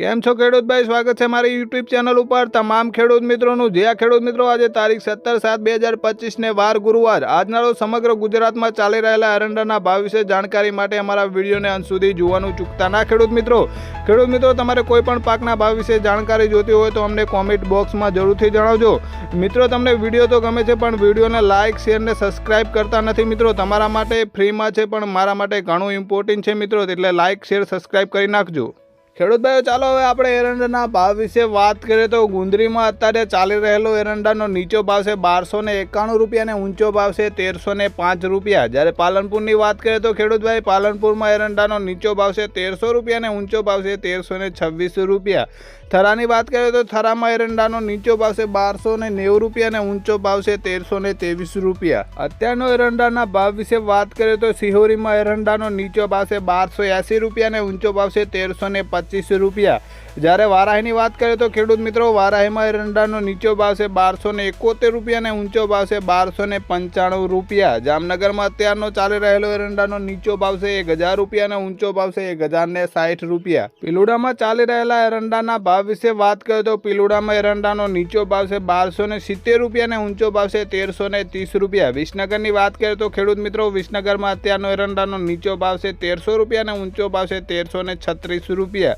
કેમ છો ખેડૂતભાઈ? સ્વાગત છે મારી યુટ્યુબ ચેનલ ઉપર. તમામ ખેડૂત મિત્રોનું, જે આ ખેડૂત મિત્રો, આજે તારીખ સત્તર સાત બે હજાર પચીસને વાર ગુરુવાર. આજના રોજ સમગ્ર ગુજરાતમાં ચાલી રહેલા એરંડાના ભાવ વિશે જાણકારી માટે અમારા વિડીયોને અંત સુધી જોવાનું ચૂકતા ના ખેડૂત મિત્રો. ખેડૂત મિત્રો, તમારે કોઈ પણ પાકના ભાવ વિશે જાણકારી જોતી હોય તો અમને કોમેન્ટ બોક્સમાં જરૂરથી જણાવજો. મિત્રો, તમને વીડિયો તો ગમે છે, પણ વિડીયોને લાઇક શેર ને સબસ્ક્રાઇબ કરતા નથી મિત્રો. તમારા માટે ફ્રીમાં છે, પણ મારા માટે ઘણું ઇમ્પોર્ટન્ટ છે મિત્રો. એટલે લાઇક શેર સબસ્ક્રાઇબ કરી નાખજો. ખેડૂત ભાઈઓ ચાલો હવે આપણે એરંડાના ભાવ વિશે વાત કરીએ. તો ગુંદરીમાં અત્યારે ચાલી રહેલો એરંડાનો નીચો ભાવ છે બારસો ને એકાણું રૂપિયા અને ઊંચો ભાવ છે તેરસો ને પાંચ રૂપિયા. જ્યારે પાલનપુરની વાત કરીએ તો ખેડૂત ભાઈ પાલનપુરમાં એરંડાનો નીચો ભાવ છે તેરસો રૂપિયા અને ઊંચો ભાવ છે તેરસો ને છવ્વીસ રૂપિયા. થરાની વાત કરીએ તો થરામાં એરંડાનો નીચો ભાવ છે બારસો ને નેવું રૂપિયા અને ઊંચો ભાવ છે તેરસો ને ત્રેવીસ રૂપિયા. અત્યારનો એરંડાના ભાવ વિશે વાત કરીએ તો સિહોરીમાં એરંડાનો નીચો ભાવ છે બારસો એંસી રૂપિયા અને ઊંચો ભાવ છે તેરસો ને પચીસ રૂપિયા. જ્યારે વારાહીની વાત કરીએ તો ખેડૂત મિત્રો, વારાહીમાં એરંડાનો નીચો ભાવ છે બારસો ને એકોતેર રૂપિયા અને ઊંચો ભાવ છે બારસો ને પંચાણું રૂપિયા. જામનગરમાં અત્યારનો ચાલી રહેલો એરંડાનો નીચો ભાવ છે એક હજાર રૂપિયા અને ઊંચો ભાવ છે એક હજાર ને સાઠ રૂપિયા. પિલુડામાં ચાલી રહેલા એરંડાના ભાવ વિશે વાત કરીએ તો પિલુડામાં એરંડાનો નીચો ભાવ છે બારસો ને સિત્તેર રૂપિયા અને ઊંચો ભાવ છે તેરસો ને ત્રીસ રૂપિયા. વિસનગરની વાત કરીએ તો ખેડૂત મિત્રો, વિસનગરમાં અત્યારનો એરંડાનો નીચો ભાવ છે તેરસો રૂપિયા અને ઊંચો ભાવ છે તેરસો ને છત્રીસ રૂપિયા.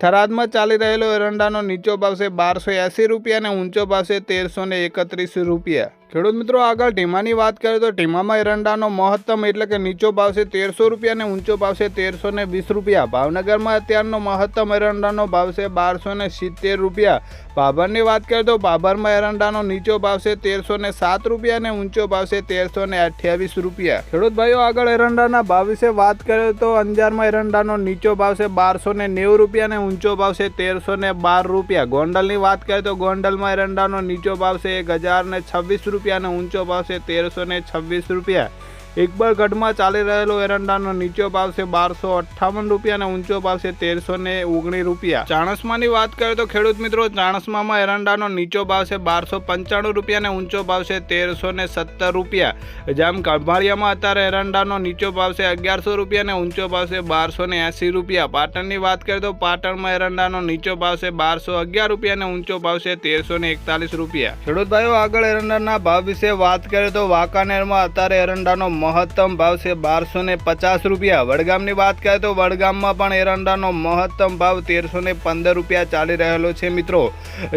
થરાદમાં ચાલી રહેલો એરંડાનો નીચો ભાવ છે બારસો એંસી રૂપિયા અને ઊંચો ભાવ છે તેરસો એકત્રીસ રૂપિયા. ખેડૂત મિત્રો, આગળ ઢીમાની વાત કરીએ તો ઢીમામાં એરંડાનો મહત્તમ એટલે કે નીચો ભાવ છે તેરસો રૂપિયા અને ઊંચો ભાવ છે તેરસો ને વીસ રૂપિયા. ભાવનગરમાં અત્યારનો મહત્તમ એરંડાનો ભાવ છે બારસો ને સિત્તેર રૂપિયા. ભાભરની વાત કરીએ તો ભાભરમાં એરંડાનો નીચો ભાવ છે તેરસો ને સાત રૂપિયા અને ઊંચો ભાવ છે તેરસો ને અઠ્યાવીસ રૂપિયા. ખેડૂત ભાઈઓ, આગળ એરંડાના ભાવ વિશે વાત કરીએ તો અંજારમાં એરંડાનો નીચો ભાવ છે બારસો ને નેવું રૂપિયા અને ઊંચો ભાવ છે તેરસો ને બાર રૂપિયા. ગોંડલની વાત કરીએ તો ગોંડલમાં એરંડાનો નીચો ભાવ છે એક હજાર ને છવ્વીસ રૂપિયા અને ઊંચો ભાવ છે તેરસો ને છવ્વીસ રૂપિયા. ઇકબલગઢમાં ચાલી રહેલો એરંડાનો નીચો ભાવ છે બારસો અઠ્ઠાવન રૂપિયા અને ઊંચો ભાવ છે તેરસો ને ઓગણીસ રૂપિયા. ચાણસમાની વાત કરીએ તો ખેડૂત મિત્રો, ચાણસમામાં એરંડાનો નીચો ભાવ છે બારસો પંચાણું રૂપિયા અને ઊંચો ભાવ છે તેરસો ને સત્તર રૂપિયા. જેમ કંભાળિયામાં અત્યારે એરંડાનો નીચો ભાવ છે અગિયારસો રૂપિયા અને ઊંચો ભાવ છે બારસો ને એંસી રૂપિયા. પાટણની વાત કરીએ તો પાટણમાં એરંડાનો નીચો ભાવ છે બારસો અગિયાર રૂપિયા અને ઊંચો ભાવ છે તેરસો ને એકતાલીસ રૂપિયા. ખેડૂત ભાઈઓ, આગળ એરંડાના ભાવ વિશે વાત કરીએ તો વાંકાનેરમાં અત્યારે એરંડાનો મહત્તમ ભાવ છે બારસો ને પચાસ રૂપિયા. વડગામની વાત કરીએ તો વડગામમાં પણ એરંડાનો મહત્તમ ભાવ તેરસો ને પંદર રૂપિયા ચાલી રહેલો છે મિત્રો.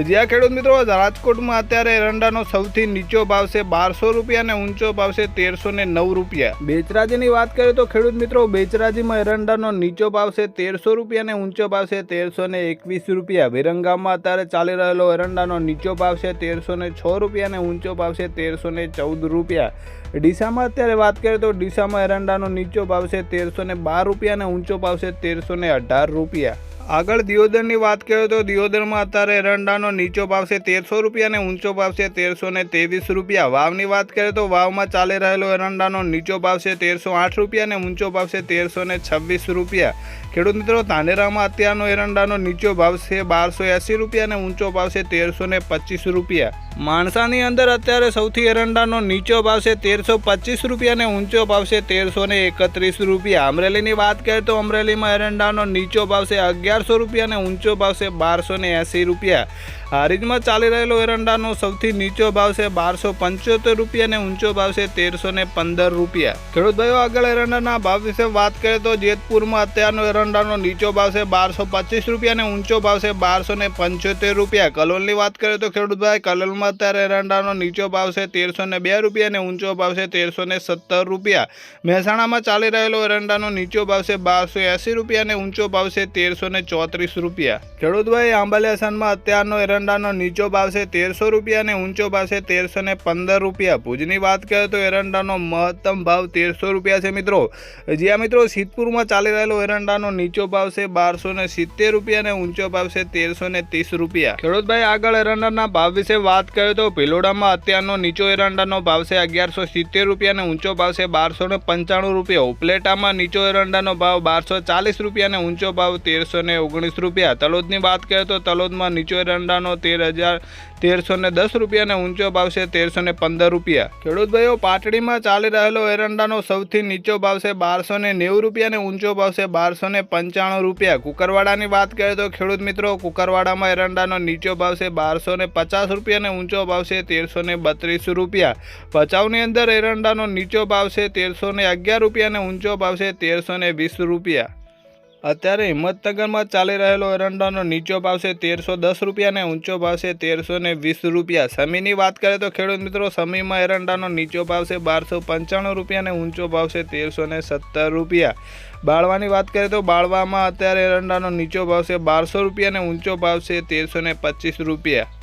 જ્યાં ખેડૂત મિત્રો, રાજકોટમાં અત્યારે એરંડાનો સૌથી નીચો ભાવ છે બારસો રૂપિયા અને ઊંચો ભાવ છે તેરસો ને નવ રૂપિયા. બેચરાજીની વાત કરીએ તો ખેડૂત મિત્રો, બેચરાજીમાં એરંડાનો નીચો ભાવ છે તેરસો રૂપિયા અને ઊંચો ભાવ છે તેરસો ને એકવીસ રૂપિયા. વિરંગામમાં અત્યારે ચાલી રહેલો એરંડાનો નીચો ભાવ છે તેરસો ને છ રૂપિયા અને ઊંચો ભાવ છે તેરસો ને ચૌદ રૂપિયા. ડીસામાં અત્યારે વાત કરીએ તો ડીસામાં એરંડાનો નીચો ભાવ છે તેરસો ને બાર રૂપિયા અને ઊંચો ભાવ છે તેરસો ને અઢાર રૂપિયા. આગળ દિયોદરની વાત કરીએ તો દિયોદરમાં અત્યારે એરંડાનો નીચો ભાવ છે તેરસો રૂપિયા અને ઊંચો ભાવ છે તેરસો ને ત્રેવીસ રૂપિયા. વાવની વાત કરીએ તો વાવમાં ચાલી રહેલો એરંડાનો નીચો ભાવ છે તેરસો આઠ રૂપિયા અને ઊંચો ભાવ છે તેરસો ને છવ્વીસ રૂપિયા. ખેડૂત મિત્રો તાનેરામાં અત્યારનો એરંડાનો નીચો ભાવ છે બારસો એંસી રૂપિયા અને ઊંચો ભાવ છે તેરસો ને પચીસ રૂપિયા. માણસાની અંદર અત્યારે સૌથી એરંડાનો નીચો ભાવ છે તેરસો પચીસ રૂપિયા અને ઊંચો ભાવ છે તેરસો ને એકત્રીસ રૂપિયા. અમરેલીની વાત કરીએ તો અમરેલીમાં એરંડાનો નીચો ભાવ છે અગિયારસો રૂપિયા અને ઊંચો ભાવ છે બારસો ને એંસી રૂપિયા. હારીજમાં ચાલી રહેલો એરંડાનો સૌથી નીચો ભાવ છે બારસો પંચોતેર રૂપિયા અને ઊંચો ભાવ છે તેરસો ને પંદર રૂપિયા. ખેડૂત ભાઈઓ, આગળ એરંડાના ભાવ વિશે વાત કરીએ તો જેતપુરમાં અત્યારનો એરંડાનો નીચો ભાવ છે બારસો પચીસ રૂપિયા અને ઊંચો ભાવ છે બારસો ને પંચોતેર રૂપિયા. કલોલની વાત કરીએ તો ખેડૂત ભાઈ, કલોલમાં અત્યારે એરંડાનો નીચો ભાવ છે તેરસો ને બે રૂપિયા અને ઊંચો ભાવ છે તેરસો ને સત્તર રૂપિયા. મહેસાણામાં ચાલી રહેલો એરંડાનો નીચો ભાવ છે બારસો એંસી રૂપિયા અને ઊંચો ભાવ છે તેરસો ને ચોત્રીસ રૂપિયા. ખેડૂતભાઈ ભાઈ અત્યારનો અત્યારનો એરંડાનો નીચો ભાવ છે તેરસો રૂપિયા અને ઊંચો ભાવ છે તેરસો ને પંદર રૂપિયા. ભુજની વાત કરીએ તો એરંડાનો મહત્તમ ભાવ તેરસો રૂપિયા છે મિત્રો. જ્યાં મિત્રો, સિદ્ધપુરમાં ચાલી રહેલો એરંડાનો નીચો ભાવ છે બારસો ને સિત્તેર રૂપિયા અને ઊંચો ભાવ છે તેરસો ને ત્રીસ રૂપિયા. ખેડૂતભાઈ, આગળ એરંડાના ભાવ વિશે વાત કરીએ તો ભિલોડામાં અત્યારનો નીચો એરંડાનો ભાવ છે અગિયારસો સિત્તેર રૂપિયા અને ઊંચો ભાવ છે બારસો ને પંચાણું રૂપિયા. ઉપલેટામાં નીચો એરંડાનો ભાવ બારસો ચાલીસ રૂપિયા અને ઊંચો ભાવ તેરસો ને ઓગણીસ રૂપિયા. તલોદની વાત કરીએ તો તલોદમાં નીચો એરંડાનો એરંડાનો તેર હજાર તેરસો ને દસ રૂપિયા અને ઊંચો ભાવ છે તેરસો ને પંદર રૂપિયા. ખેડૂત ભાઈઓ, પાટડીમાં ચાલી રહેલો એરંડાનો સૌથી નીચો ભાવ છે બારસો ને નેવું રૂપિયા અને ઊંચો ભાવ છે બારસો ને પંચાણું રૂપિયા. કુકરવાડાની વાત કરીએ તો ખેડૂત મિત્રો, કુકરવાડામાં એરંડાનો નીચો ભાવ છે બારસો ને પચાસ રૂપિયા અને ઊંચો ભાવ છે તેરસો ને બત્રીસ રૂપિયા. ભચાઉની અંદર એરંડાનો નીચો ભાવ છે તેરસો ને અગિયાર રૂપિયા અને ઊંચો ભાવ છે તેરસો ને વીસ રૂપિયા. અત્યારે હિંમતનગરમાં ચાલી રહેલો એરંડાનો નીચો ભાવ છે તેરસો દસ રૂપિયા અને ઊંચો ભાવ છે તેરસો ને વીસ રૂપિયા. સમીની વાત કરીએ તો ખેડૂત મિત્રો, સમીમાં એરંડાનો નીચો ભાવ છે બારસો પંચાણું રૂપિયા અને ઊંચો ભાવ છે તેરસો ને સત્તર રૂપિયા. બાળવાની વાત કરીએ તો બાળવામાં અત્યારે એરંડાનો નીચો ભાવ છે બારસો રૂપિયા અને ઊંચો ભાવ છે તેરસો ને પચીસ રૂપિયા.